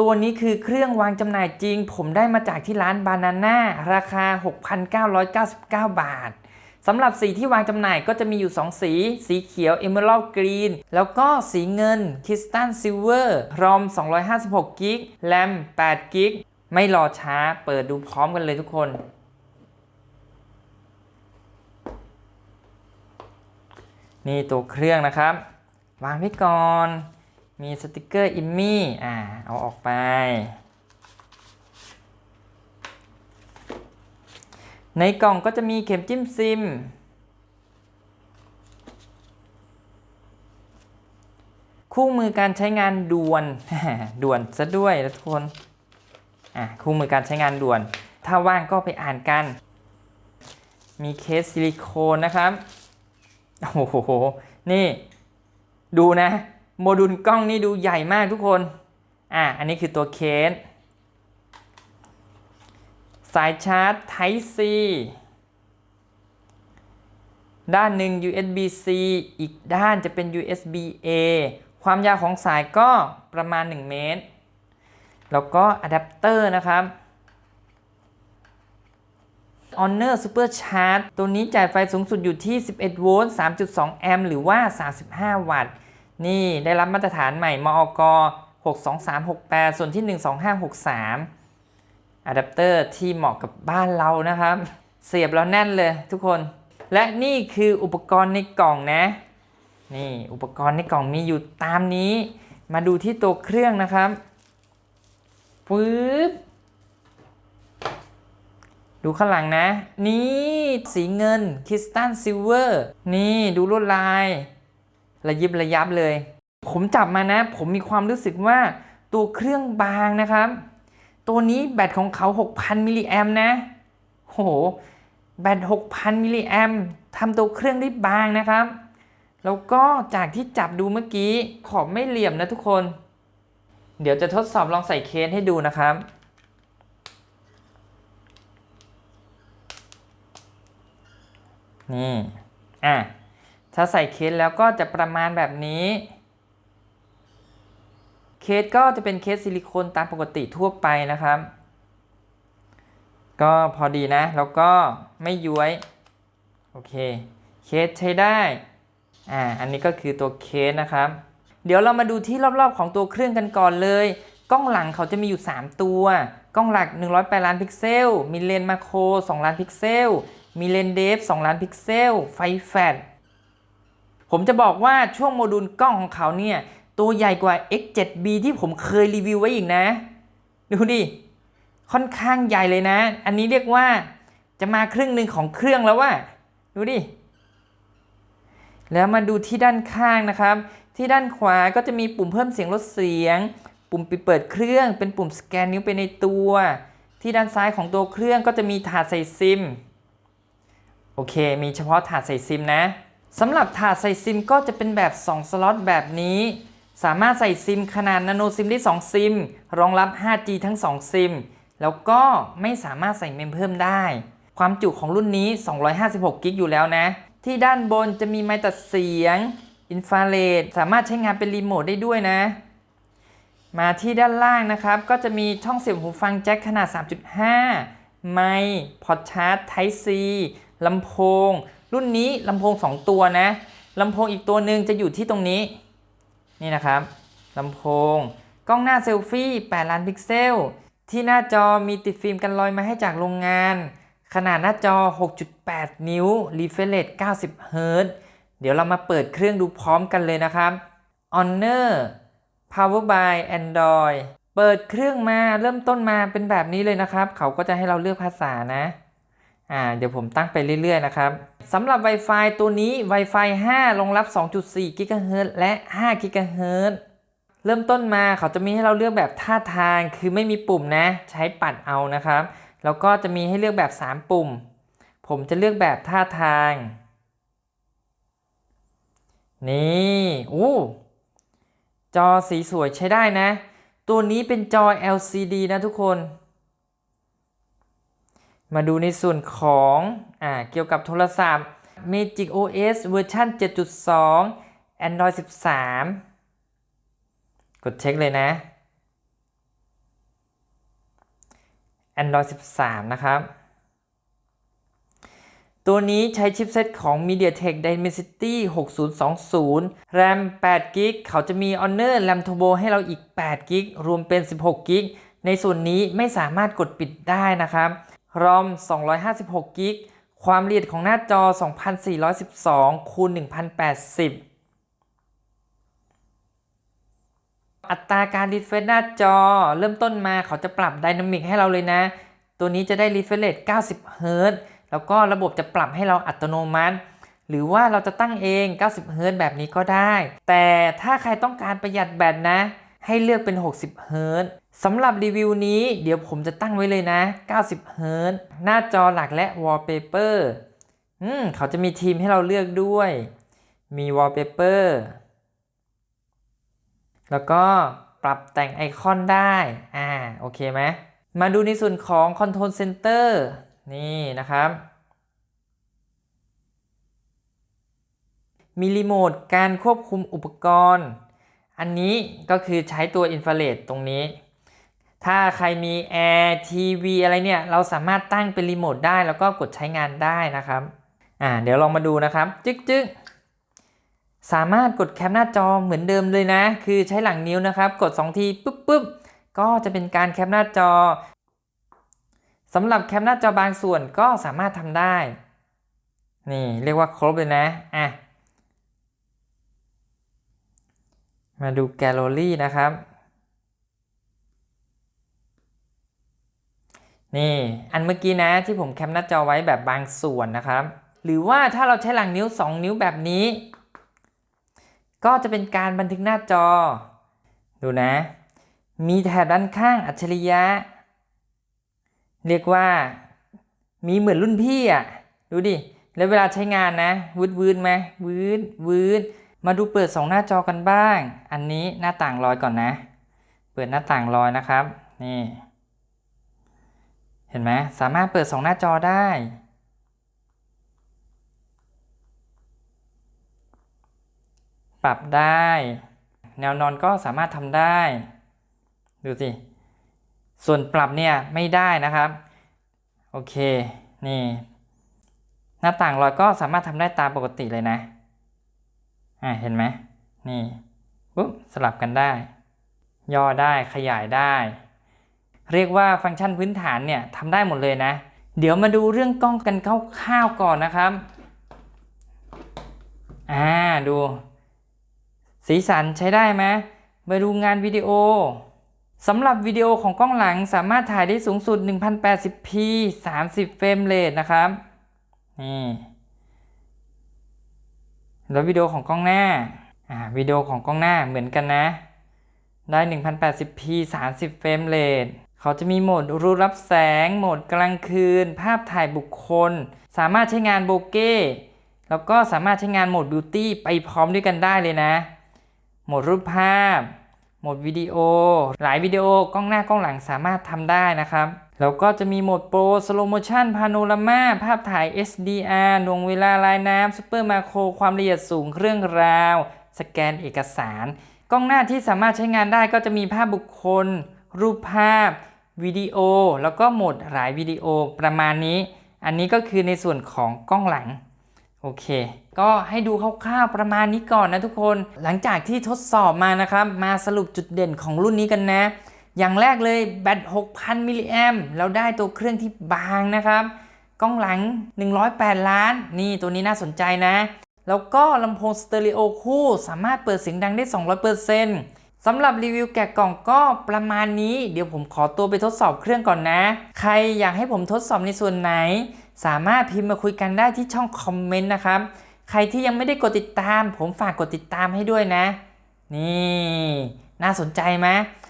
ตัวนี้คือเครื่องวางจำหน่ายจริง ผมได้มาจากที่ร้านบานาน่าราคา 6,999 บาทสำหรับสีที่วางจำหน่ายก็จะมีอยู่ 2 สี สีเขียว Emerald Green แล้วก็สีเงิน Crystal Silver ROM 256 g b RAM 8 g b ไม่รอช้าเปิดดูพร้อมกันเลยทุกคน นี่ตัวเครื่องนะครับ วางไว้ก่อน มีสติกเกอร์อิมมี่อ่าเอาออกไป ในกล่องก็จะมีเข็มจิ้มซิม คู่มือการใช้งานด่วนด่วนซะด้วยทุกคนอะคู่มือการใช้งานด่วน ถ้าว่างก็ไปอ่านกัน มีเคสซิลิโคนนะครับ โอ้โห นี่ ดูนะ โมดูลกล้องนี่ดูใหญ่มากทุกคน อะ อันนี้คือตัวเคส สายชาร์จ Type C ด้านหนึ่ง USB C อีกด้านจะเป็น USB A ความยาวของสายก็ประมาณ 1 เมตร แล้วก็อะแดปเตอร์นะครับ Honor Super Charge ตัวนี้จ่ายไฟสูงสุดอยู่ที่ 11 โวลต์ 3.2 แอมป์ หรือว่า 35 วัตต์ นี่ได้รับมาตรฐานใหม่มอก62368 ส่วนที่ 12563อะแดปเตอร์ที่เหมาะกับบ้านเรานะครับ เสียบแล้วแน่นเลยทุกคน และนี่คืออุปกรณ์ในกล่องนะ นี่อุปกรณ์ในกล่องมีอยู่ตามนี้ มาดูที่ตัวเครื่องนะครับปึ๊บดูข้างหลังนะ นี่สีเงินคริสตัลซิลเวอร์ นี่ดูลวดลาย ระยิบระยับเลย ผมจับมานะ ผมมีความรู้สึกว่าตัวเครื่องบางนะครับ ตัวนี้แบตของเขา 6,000 มิลลิแอมนะโหแบต 6,000 มิลลิแอมทำตัวเครื่องได้บางนะครับ แล้วก็จากที่จับดูเมื่อกี้ขอบไม่เหลี่ยมนะทุกคน เดี๋ยวจะทดสอบลองใส่เคสให้ดูนะครับนี่อะ ถ้าใส่เคสแล้วก็จะประมาณแบบนี้ เคสก็จะเป็นเคสซิลิโคนตามปกติทั่วไปนะครับ ก็พอดีนะ แล้วก็ไม่ย้วย โอเค เคสใช้ได้ อ่า อันนี้ก็คือตัวเคสนะครับ เดี๋ยวเรามาดูที่รอบๆของตัวเครื่องกันก่อนเลย กล้องหลังเขาจะมีอยู่ 3 ตัว กล้องหลัก 108 ล้านพิกเซล มีเลนส์มาโคร 2 ล้านพิกเซล มีเลนส์เดฟ 2 ล้านพิกเซล ไฟแฟลช ผมจะบอกว่าช่วงโมดูลกล้องของเขาเนี่ย ตัวใหญ่กว่า X7B ที่ผมเคยรีวิวไว้อีกนะ ดูดิ ค่อนข้างใหญ่เลยนะ อันนี้เรียกว่าจะมาครึ่งหนึ่งของเครื่องแล้วว่ะดูดิ แล้วมาดูที่ด้านข้างนะครับ ที่ด้านขวาก็จะมีปุ่มเพิ่มเสียงลดเสียง ปุ่มปิดเปิดเครื่อง เป็นปุ่มสแกนนิ้วไปในตัว ที่ด้านซ้ายของตัวเครื่องก็จะมีถาดใส่ซิม โอเค มีเฉพาะถาดใส่ซิมนะ สำหรับถาดใส่ซิมก็จะเป็นแบบ 2 สล็อตแบบนี้ สามารถใส่ซิมขนาดนาโนซิมได้ 2 ซิม รองรับ 5G ทั้ง 2 ซิม แล้วก็ไม่สามารถใส่เมมเพิ่มได้ ความจุของรุ่นนี้ 256 กิกอยู่แล้วนะ ที่ด้านบนจะมีไมค์ตัดเสียง อินฟราเรดสามารถใช้งานเป็นรีโมทได้ด้วยนะ มาที่ด้านล่างนะครับ ก็จะมีช่องเสียบหูฟังแจ็คขนาด 3.5 ไมค์พอร์ตชาร์จ Type C ลำโพง รุ่นนี้ลำโพง 2 ตัวนะลำโพงอีกตัวหนึ่งจะอยู่ที่ตรงนี้ นี่นะครับลำโพง กล้องหน้าเซลฟี่ 8 ล้านพิกเซล ที่หน้าจอมีติดฟิล์มกันรอยมาให้จากโรงงาน ขนาดหน้าจอ 6.8 นิ้ว refresh 90เฮิรตซ์เดี๋ยวเรามาเปิดเครื่องดูพร้อมกันเลยนะครับ Honor Power by Android เปิดเครื่องมาเริ่มต้นมาเป็นแบบนี้เลยนะครับ เขาก็จะให้เราเลือกภาษานะ อ่าเดี๋ยวผมตั้งไปเรื่อย ๆ นะครับสำหรับ Wi-Fi ตัวนี้ Wi-Fi 5 รองรับ 2.4 GHz และ 5 GHz เริ่มต้นมาเขาจะมีให้เราเลือกแบบท่าทางคือไม่มีปุ่มนะ ใช้ปัดเอานะครับ แล้วก็จะมีให้เลือกแบบ 3 ปุ่ม ผมจะเลือกแบบท่าทาง นี่อู้จอสีสวยใช้ได้นะ ตัวนี้เป็นจอ LCD นะทุกคน มาดูในส่วนของอ่าเกี่ยวกับโทรศัพท์ Magic OS เวอร์ชัน7.2 Android 13 กดเช็คเลยนะ Android 13 นะครับ ตัวนี้ใช้ชิปเซตของ MediaTek Dimensity 6020 RAM 8 g b เขาจะมี Honor RAM Turbo ให้เราอีก8 g b รวมเป็น 16 g b ในส่วนนี้ไม่สามารถกดปิดได้นะครับ ROM 256 g b ความละเอียดของหน้าจอ 2412คูณ1080 อัตราการรีเฟรชหน้าจอ เริ่มต้นมาเขาจะปรับไดนามิกให้เราเลยนะ ตัวนี้จะได้รีเฟรชเรท90เฮิรตแล้วก็ระบบจะปรับให้เราอัตโนมัติ หรือว่าเราจะตั้งเอง 90เฮิรตแบบนี้ก็ได้ แต่ถ้าใครต้องการประหยัดแบตนะ ให้เลือกเป็น 60เฮิรต สำหรับรีวิวนี้เดี๋ยวผมจะตั้งไว้เลยนะ 90เฮิรตซ์หน้าจอหลักและวอลเปเปอร์อืมเขาจะมีทีมให้เราเลือกด้วย มีวอลเปเปอร์แล้วก็ปรับแต่งไอคอนได้ อ่า โอเคไหม มาดูในส่วนของ Control Center นี่นะครับ มีรีโมทการควบคุมอุปกรณ์ อันนี้ก็คือใช้ตัวอินฟราเรดตรงนี้ ถ้าใครมีแอร์ทีวีอะไรเนี่ย เราสามารถตั้งเป็นรีโมทได้แล้วก็กดใช้งานได้นะครับอ่าเดี๋ยวลองมาดูนะครับ จึ๊กจึ๊กสามารถกดแคปหน้าจอเหมือนเดิมเลยนะ คือใช้หลังนิ้วนะครับ กด 2 ทีปุ๊บปุ๊บก็จะเป็นการแคปหน้าจอสำหรับแคปหน้าจอบางส่วนก็สามารถทำได้ นี่เรียกว่าครบเลยนะอะมาดูแกลเลอรี่นะครับ นี่อันเมื่อกี้นะที่ผมแคปหน้าจอไว้แบบบางส่วนนะครับ หรือว่าถ้าเราใช้หลังนิ้ว 2 นิ้วแบบนี้ ก็จะเป็นการบันทึกหน้าจอ ดูนะ มีแถบด้านข้างอัจฉริยะ เรียกว่ามีเหมือนรุ่นพี่อะ ดูดิ แล้วเวลาใช้งานนะวืดวืดไหมวืดวืดมาดูเปิดสองหน้าจอกันบ้าง อันนี้หน้าต่างลอยก่อนนะ เปิดหน้าต่างลอยนะครับ นี่ เห็นไหมสามารถเปิดสองหน้าจอได้ ปรับได้ แนวนอนก็สามารถทำได้ ดูสิ ส่วนปรับเนี่ยไม่ได้นะครับ โอเค นี่ หน้าต่างลอยก็สามารถทำได้ตามปกติเลยนะ อ่าเห็นไหม นี่ปุ๊บสลับกันได้ ย่อได้ขยายได้ เรียกว่าฟังก์ชันพื้นฐานเนี่ยทำได้หมดเลยนะ เดี๋ยวมาดูเรื่องกล้องกันคร่าวๆก่อนนะครับอ่าดู สีสันใช้ได้ไหมมาดูงานวิดีโอสำหรับวิดีโอของกล้องหลังสามารถถ่ายได้สูงสุด 1080p 30 เฟรมเรทนะครับนี่แล้ววิดีโอของกล้องหน้าอ่าวิดีโอของกล้องหน้าเหมือนกันนะได้ 1080p 30 เฟรมเรท เขาจะมีโหมดรูรับแสง โหมดกลางคืน ภาพถ่ายบุคคล สามารถใช้งานโบเก้แล้วก็สามารถใช้งานโหมดบิวตี้ไปพร้อมด้วยกันได้เลยนะ โหมดรูปภาพ โหมดวิดีโอ หลายวิดีโอกล้องหน้ากล้องหลังสามารถทำได้นะครับ แล้วก็จะมีโหมดโปรสโลโมชันพาโนรามาภาพถ่าย SDR ดวงเวลาลายน้ำซูเปอร์มาโครความละเอียดสูงเครื่องราว สแกนเอกสาร กล้องหน้าที่สามารถใช้งานได้ก็จะมีภาพบุคคล รูปภาพ วิดีโอแล้วก็โหมดหลายวิดีโอประมาณนี้ อันนี้ก็คือในส่วนของกล้องหลังโอเค ก็ให้ดูคร่าวๆประมาณนี้ก่อนนะทุกคน หลังจากที่ทดสอบมานะครับ มาสรุปจุดเด่นของรุ่นนี้กันนะ อย่างแรกเลยแบต 6,000 มิลลิแอมเราได้ตัวเครื่องที่บางนะครับ กล้องหลัง 108 ล้าน นี่ตัวนี้น่าสนใจนะ แล้วก็ลำโพงสเตอริโอคู่ สามารถเปิดเสียงดังได้ 200% สำหรับรีวิวแกะกล่องก็ประมาณนี้ เดี๋ยวผมขอตัวไปทดสอบเครื่องก่อนนะ ใครอยากให้ผมทดสอบในส่วนไหน สามารถพิมพ์มาคุยกันได้ที่ช่องคอมเมนต์นะครับ ใครที่ยังไม่ได้กดติดตาม ผมฝากกดติดตามให้ด้วยนะ นี่ น่าสนใจไหม